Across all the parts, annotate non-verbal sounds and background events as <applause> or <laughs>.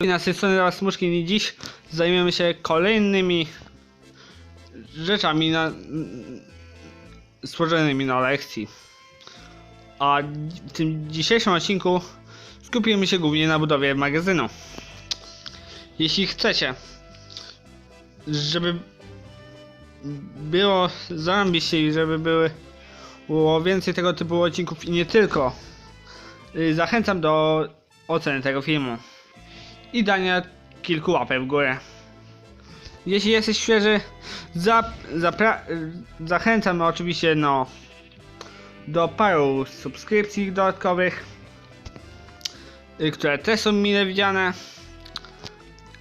Na tej strony raz Muszkin i dziś zajmiemy się kolejnymi rzeczami na, stworzonymi na lekcji. A w tym dzisiejszym odcinku skupimy się głównie na budowie magazynu. Jeśli chcecie, żeby było zarąbiście i żeby były było więcej tego typu odcinków i nie tylko, y, zachęcam do oceny tego filmu i dania kilku łapek w górę. Jeśli jesteś świeży, zachęcam oczywiście no, do paru subskrypcji dodatkowych, y, które też są mile widziane.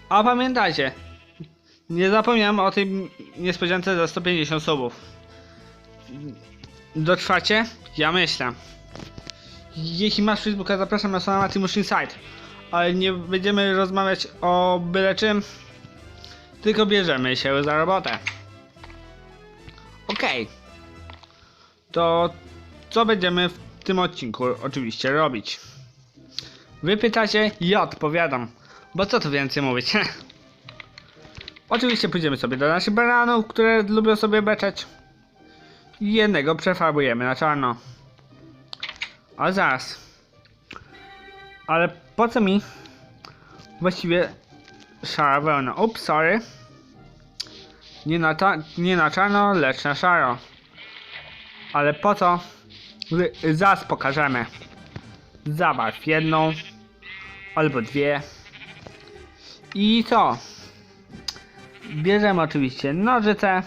A pamiętajcie, nie zapomniałem o tej niespodziance za 150 subów. Dotrwacie? Ja myślę. Jeśli masz Facebooka, zapraszam na stronę Matimush Insight. Ale nie będziemy rozmawiać o byle czym, tylko bierzemy się za robotę. Okej. To co będziemy w tym odcinku oczywiście robić? Wy pytacie, ja odpowiadam. Bo co tu więcej mówić? <laughs> oczywiście pójdziemy sobie do naszych baranów, które lubią sobie beczeć. Jednego przefarbujemy na czarno. A zaraz. Ale po co mi właściwie szara wełna? Ups, sorry. Nie na, nie na czarno, lecz na szaro. Ale po co? Zaraz pokażemy. Zabarw jedną albo dwie. I co? Bierzemy oczywiście nożyce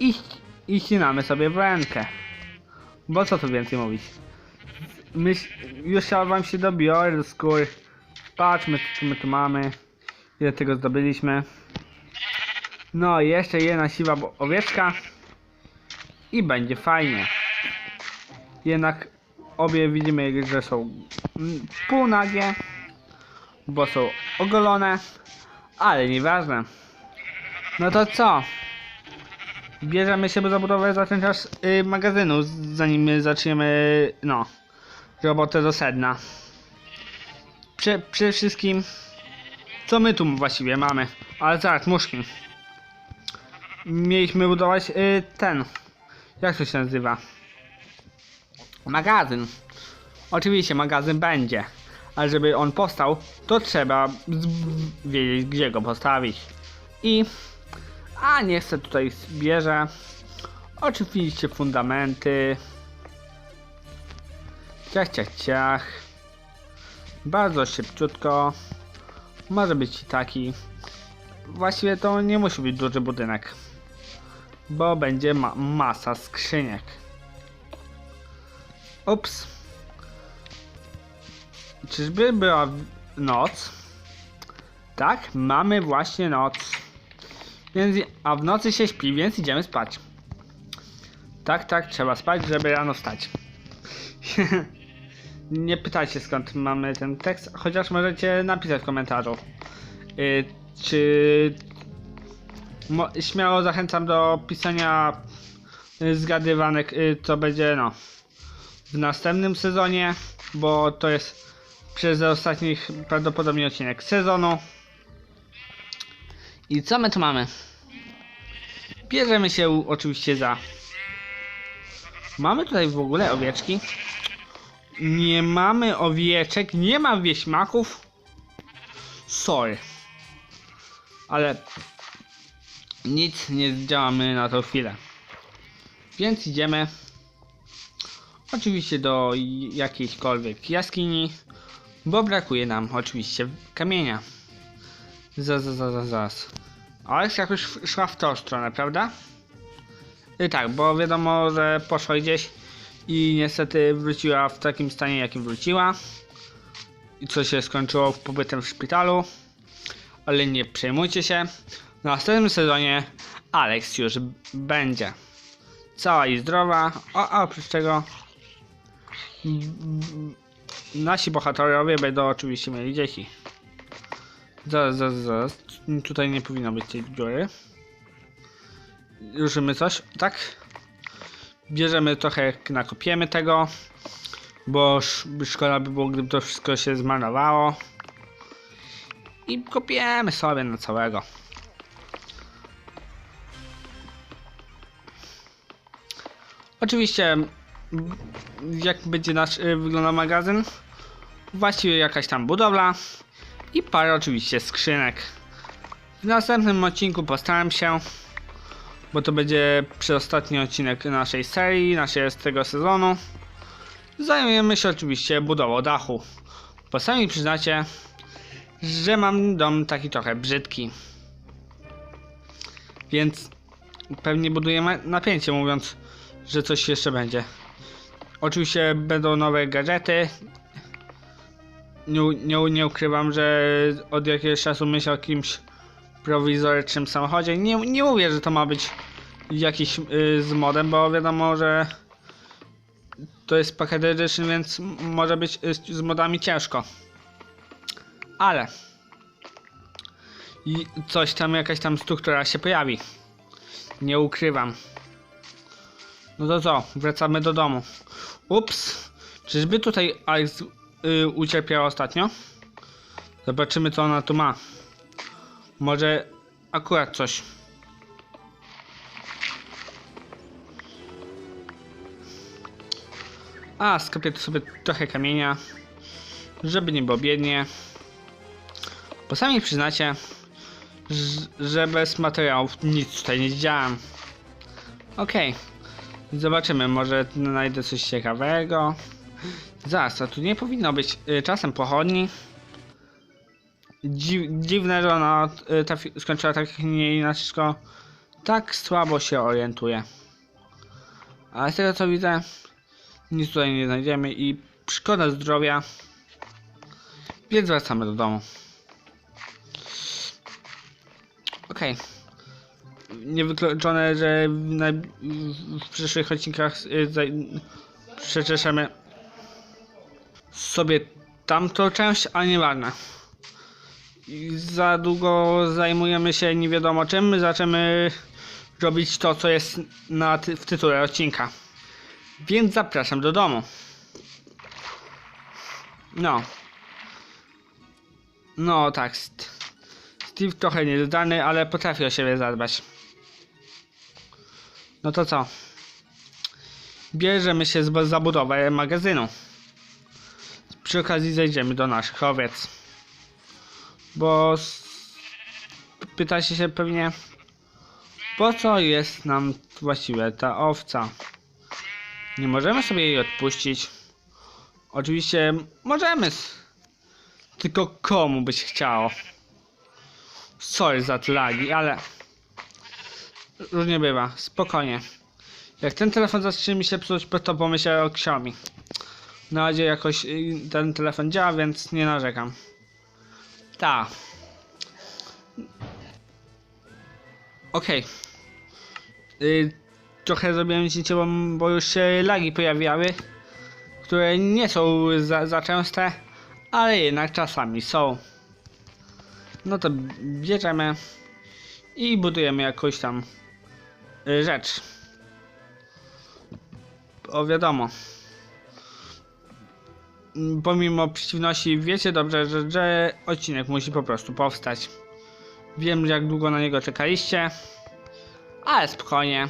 i, i ścinamy sobie w rękę. Bo co tu więcej mówić? Myśl, już wam się dobiorę do skór. Patrzmy co my tu mamy. Ile tego zdobyliśmy. No jeszcze jedna siwa owieczka. I będzie fajnie. Jednak obie widzimy, że są półnagie. Bo są ogolone. Ale nieważne. No to co? Bierzemy się za budowę zacząć aż y, magazynu, zanim zaczniemy, no, robotę do sedna. Prze, przede wszystkim, co my tu właściwie mamy? Ale zaraz, muszki. Mieliśmy budować y, ten, jak to się nazywa? Magazyn. Oczywiście magazyn będzie, ale żeby on powstał, to trzeba wiedzieć, gdzie go postawić. I a nie chcę tutaj zbierze. Oczywiście fundamenty. Ciach, ciach, ciach. Bardzo szybciutko. Może być i taki. Właściwie to nie musi być duży budynek. Bo będzie ma masa skrzyniek. Ups. Czyżby była noc? Tak, mamy właśnie noc. Więc, a w nocy się śpi, więc idziemy spać. Tak, tak, trzeba spać, żeby rano wstać. <laughs> Nie pytajcie skąd mamy ten tekst, chociaż możecie napisać w komentarzu. Y, czy... Śmiało zachęcam do pisania y, zgadywanek, y, co będzie no w następnym sezonie, bo to jest przez ostatnich prawdopodobnie odcinek sezonu. I co my tu mamy? Bierzemy się oczywiście za. Mamy tutaj w ogóle owieczki? Nie mamy owieczek, nie ma wieśmaków. Sorry. Ale nic nie działamy na tą chwilę. Więc idziemy oczywiście do jakiejśkolwiek jaskini, bo brakuje nam oczywiście kamienia. Za, za, za, za, zaraz. Alex jakoś sz- szła w tą stronę, prawda? I tak, bo wiadomo, że poszła gdzieś i niestety wróciła w takim stanie, jakim wróciła. I co się skończyło pobytem w szpitalu. Ale nie przejmujcie się. W następnym sezonie Alex już będzie. Cała i zdrowa. A, oprócz tego nasi bohaterowie będą oczywiście mieli dzieci. Zaraz, zaraz, zaraz. Tutaj nie powinno być tej dziury. Ruszymy coś, tak? Bierzemy trochę, nakopiemy tego. Bo sz- szkoda by było, gdyby to wszystko się zmarnowało. i kopiemy sobie na całego. Oczywiście, jak będzie nasz y, wyglądał magazyn, właściwie jakaś tam budowla i parę oczywiście skrzynek. W następnym odcinku postaram się, bo to będzie przedostatni odcinek naszej serii, naszego tego sezonu. Zajmujemy się oczywiście budową dachu. Bo sami przyznacie, że mam dom taki trochę brzydki. Więc pewnie budujemy napięcie mówiąc, że coś jeszcze będzie. Oczywiście będą nowe gadżety. Nie, nie, nie ukrywam, że od jakiegoś czasu myślę o jakimś prowizorycznym samochodzie. Nie, nie mówię, że to ma być jakiś y, z modem, bo wiadomo, że to jest pakiet edition, więc może być y, z, modami ciężko. Ale i coś tam, jakaś tam struktura się pojawi. Nie ukrywam. No to co, wracamy do domu. Ups, czyżby tutaj Alex y, ucierpiała ostatnio? Zobaczymy co ona tu ma. Może akurat coś. A, skopię tu sobie trochę kamienia, żeby nie było biednie. Bo sami przyznacie, że bez materiałów nic tutaj nie działam. Okej, zobaczymy, może znajdę coś ciekawego. Zaraz, a tu nie powinno być y, czasem pochodni. Dziw, dziwne, że ona y, skończyła tak nie inaczej, tylko tak słabo się orientuje. Ale z tego co widzę, nic tutaj nie znajdziemy i szkoda zdrowia. Więc wracamy do domu. Okej. Niewykluczone, że w, przyszłych odcinkach y, przeczeszemy sobie tamtą część, ale nieważne. I za długo zajmujemy się nie wiadomo czym, my zaczniemy robić to, co jest na ty- w tytule odcinka. Więc zapraszam do domu. No. No tak. St- Steve trochę niezdany, ale potrafi o siebie zadbać. No to co? Bierzemy się za budowę magazynu. Przy okazji zejdziemy do naszych owiec. Bo pytacie się pewnie, po co jest nam właściwie ta owca? Nie możemy sobie jej odpuścić. Oczywiście możemy. Tylko komu byś chciało? Sorry za te lagi, ale różnie bywa. Spokojnie. Jak ten telefon zacznie mi się psuć, to pomyślę o Xiaomi. Na razie jakoś y, ten telefon działa, więc nie narzekam. Ta. Okej. Y, trochę zrobiłem bo, bo już się lagi pojawiały, które nie są za, za częste, ale jednak czasami są. No to bierzemy i budujemy jakąś tam y, rzecz. O wiadomo. Mm, Pomimo przeciwności wiecie dobrze, że, że odcinek musi po prostu powstać. Wiem, jak długo na niego czekaliście, ale spokojnie.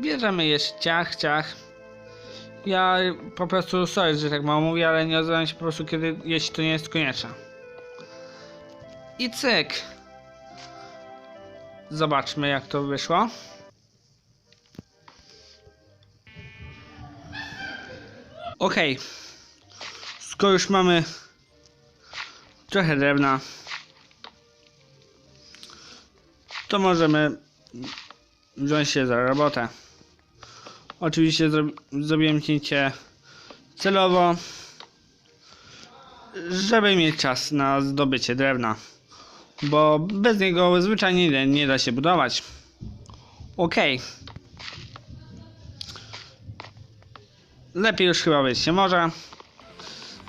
Bierzemy jeszcze ciach, ciach. Ja po prostu, sorry, że tak mało mówię, ale nie odzywam się po prostu, kiedy, jeśli to nie jest konieczne. I cyk. Zobaczmy, jak to wyszło. Okej. Skoro już mamy trochę drewna, to możemy wziąć się za robotę. Oczywiście zro zrobiłem cięcie celowo, żeby mieć czas na zdobycie drewna, bo bez niego zwyczajnie nie, da się budować. Okej. Lepiej już chyba być się może.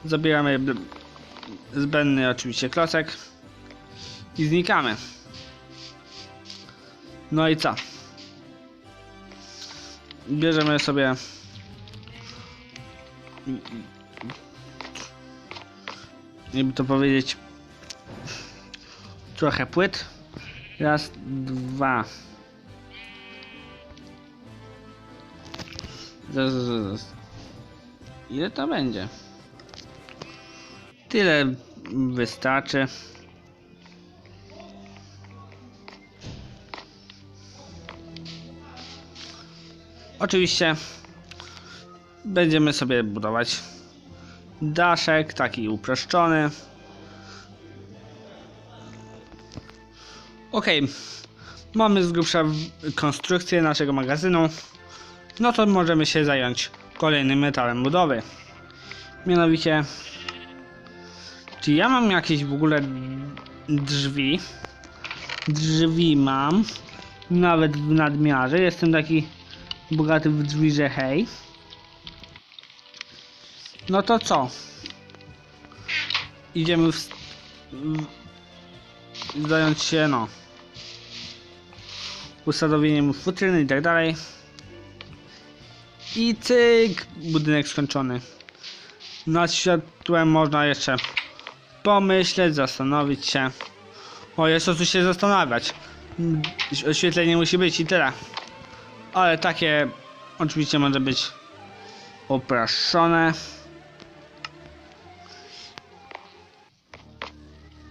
Zabieramy zbędny oczywiście klocek i znikamy. No i co? Bierzemy sobie jakby to powiedzieć, trochę płyt. Raz, dwa. Zaraz, zaraz, zaraz. Ile to będzie? Tyle wystarczy. Oczywiście będziemy sobie budować daszek, taki uproszczony. Ok, mamy z grubsza konstrukcję naszego magazynu. No to możemy się zająć kolejnym etapem budowy. Mianowicie, czy ja mam jakieś w ogóle drzwi? Drzwi mam, nawet w nadmiarze. Jestem taki bogaty w drzwi, że hej. No to co? Idziemy w, w, zająć się, no, usadowieniem futryny i tak dalej. I cyk, budynek skończony. Nad światłem można jeszcze pomyśleć, zastanowić się. O, jest o co się zastanawiać. Oświetlenie musi być i tyle. Ale takie oczywiście może być uproszczone.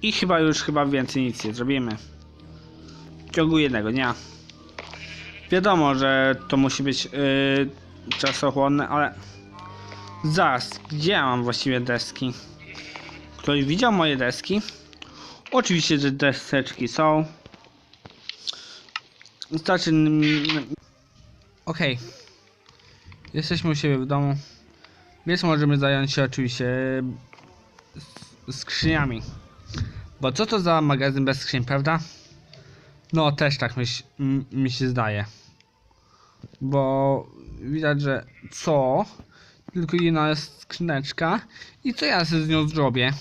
I chyba już chyba więcej nic nie zrobimy. W ciągu jednego dnia. Wiadomo, że to musi być yy, czasochłonne, ale zaraz, gdzie ja mam właściwie deski? Ktoś widział moje deski? Oczywiście, że deseczki są. Wystarczy... Okej. Jesteśmy u siebie w domu. Więc możemy zająć się oczywiście s- skrzyniami. Bo co to za magazyn bez skrzyń, prawda? No też tak myśl, m- mi się zdaje. Bo widać, że co? Tylko jedna jest skrzyneczka. I co ja sobie z nią zrobię?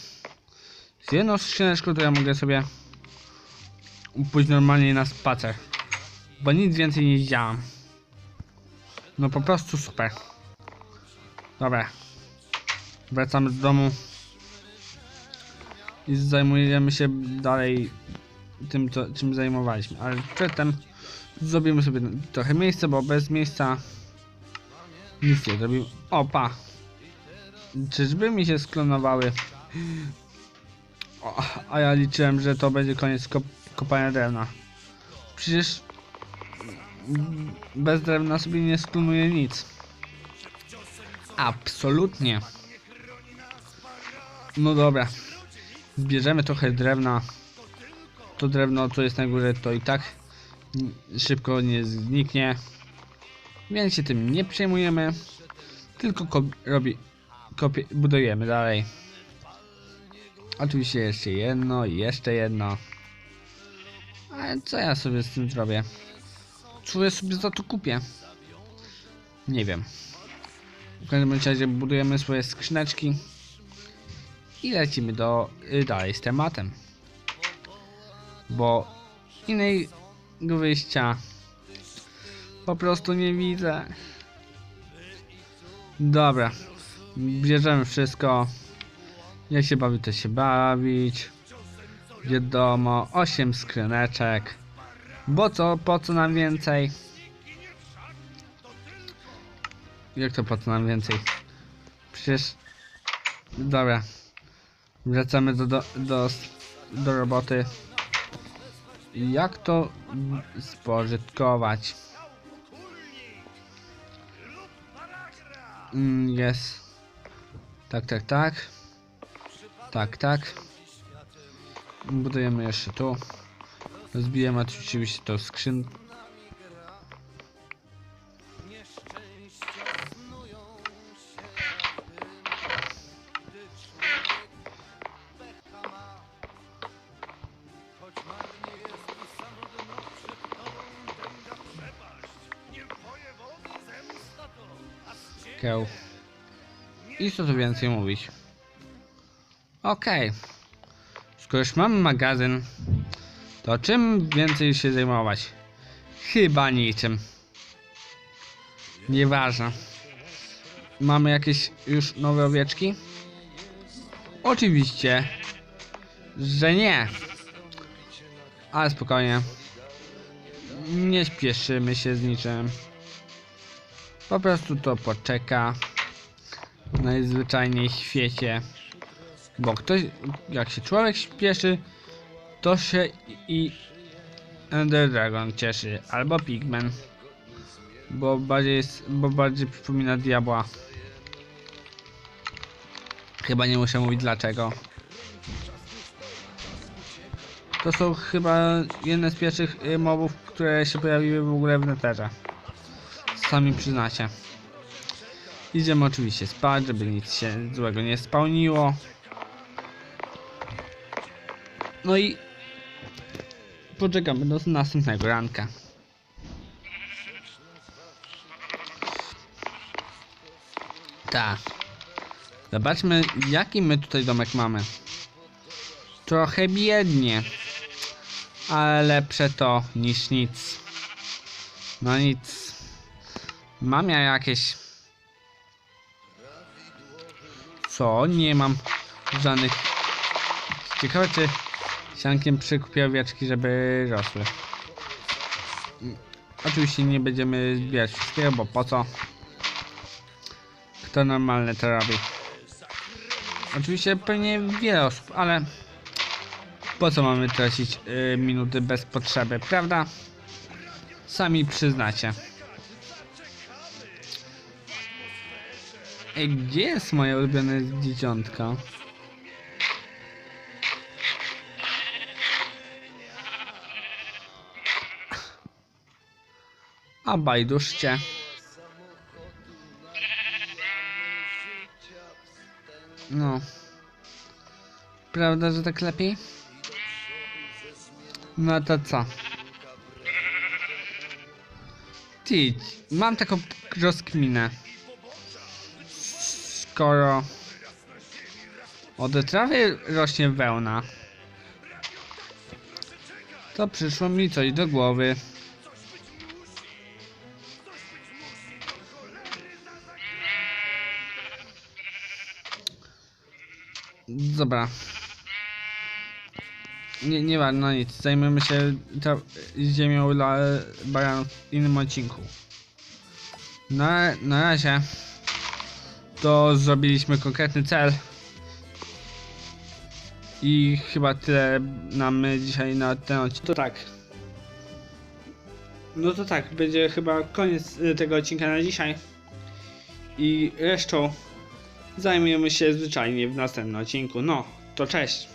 Z jedną skrzyneczką to ja mogę sobie pójść normalnie na spacer. Bo nic więcej nie działam. No po prostu super. Dobra. Wracamy do domu. I zajmujemy się dalej tym, co, czym zajmowaliśmy. Ale przedtem zrobimy sobie trochę miejsca, bo bez miejsca nic nie zrobimy. Opa! Czyżby mi się sklonowały? O, a ja liczyłem, że to będzie koniec kop kopania drewna. Przecież bez drewna sobie nie sklonuje nic. Absolutnie. No dobra. Zbierzemy trochę drewna. To drewno, co jest na górze, to i tak szybko nie zniknie. Więc się tym nie przejmujemy. Tylko ko robi, kopie, budujemy dalej. Oczywiście jeszcze jedno jeszcze jedno. Ale co ja sobie z tym zrobię? Co ja sobie za to kupię? Nie wiem. W każdym razie budujemy swoje skrzyneczki i lecimy do y, dalej z tematem. Bo innego wyjścia po prostu nie widzę. Dobra. Bierzemy wszystko. Jak się bawi, to się bawić. Wiadomo, 8 skrzyneczek. Bo co, po co nam więcej? Jak to po co nam więcej? Przecież... Dobra. Wracamy do, do, do, do roboty. Jak to spożytkować? Mm, Jest. Tak, tak, tak. Tak, tak. Budujemy jeszcze tu. Rozbijemy oczywiście tą skrzyn. Kieł. I co tu więcej mówić? Okej. Skoro już mamy magazyn, to czym więcej się zajmować? Chyba niczym. Nieważne. Mamy jakieś już nowe owieczki? Oczywiście, że nie. Ale spokojnie. Nie śpieszymy się z niczym. Po prostu to poczeka. Najzwyczajniej w świecie. Bo ktoś, jak się człowiek śpieszy, to się i Ender Dragon cieszy. Albo Pigman. Bo bardziej jest, bo bardziej przypomina diabła. Chyba nie muszę mówić dlaczego. To są chyba jedne z pierwszych y, mobów, które się pojawiły w ogóle w neterze. Sami przyznacie. Idziemy oczywiście spać, żeby nic się złego nie spełniło. No i poczekamy do następnego ranka. Tak. Zobaczmy, jaki my tutaj domek mamy. Trochę biednie. Ale lepsze to niż nic. No nic. Mam ja jakieś... Co? Nie mam żadnych... Ciekawe czy siankiem przykupię owieczki, żeby rosły. Oczywiście nie będziemy zbierać wszystkiego, bo po co? Kto normalny to robi? Oczywiście pewnie wiele osób, ale po co mamy tracić y, minuty bez potrzeby, prawda? Sami przyznacie. Ej, gdzie jest moje ulubione dzieciątko? A bajduszcie. No. Prawda, że tak lepiej? No to co? Ty, mam taką rozkminę. Skoro od trawy rośnie wełna, to przyszło mi coś do głowy. Dobra. Nie, nie ma, no nic. Zajmiemy się ziemią dla baranów w innym odcinku. Na, na razie to zrobiliśmy konkretny cel. I chyba tyle nam dzisiaj na ten odcinek. To tak. No to tak, będzie chyba koniec y, tego odcinka na dzisiaj. I resztą zajmiemy się zwyczajnie w następnym odcinku. No, to cześć.